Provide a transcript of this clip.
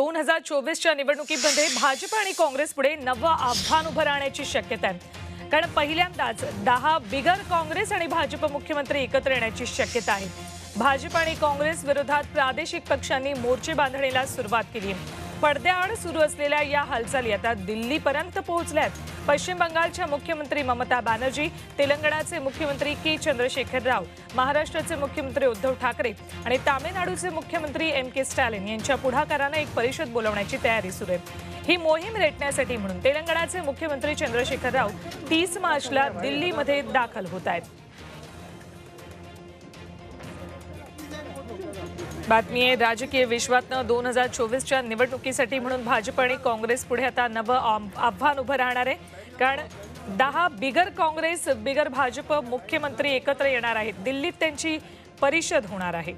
दोन हजार चोवीसच्या निवडणुकीमध्ये भाजप आणि काँग्रेस पुढे नवं आव्हान उभं राहण्याची शक्यता आहे. कारण पहिल्यांदाच दहा बिगर काँग्रेस आणि भाजप मुख्यमंत्री एकत्र येण्याची शक्यता आहे. भाजप आणि काँग्रेस विरोधात प्रादेशिक पक्षांनी मोर्चे बांधणीला सुरुवात केली आहे. पडद्याआड सुरू असलेल्या या हालचाली आता दिल्लीपर्यंत पोहोचल्यात. पश्चिम बंगालच्या मुख्यमंत्री ममता बॅनर्जी तेलंगणाचे मुख्यमंत्री के चंद्रशेखर राव महाराष्ट्राचे मुख्यमंत्री उद्धव ठाकरे आणि तामिळनाडूचे मुख्यमंत्री एम के स्टॅलिन यांच्या पुढाकारानं एक परिषद बोलवण्याची तयारी सुरू आहे. ही मोहीम रेटण्यासाठी म्हणून तेलंगणाचे मुख्यमंत्री चंद्रशेखर राव तीस मार्चला दिल्लीमध्ये दाखल होत आहेत. बातमी आहे राजकीय विश्वातनं दोन हजार चोवीसच्या निवडणुकीसाठी म्हणून भाजप आणि काँग्रेस पुढे आता नवं आव्हान उभं राहणार आहे. कारण दहा बिगर काँग्रेस बिगर भाजप मुख्यमंत्री एकत्र येणार आहेत. दिल्लीत त्यांची परिषद होणार आहे.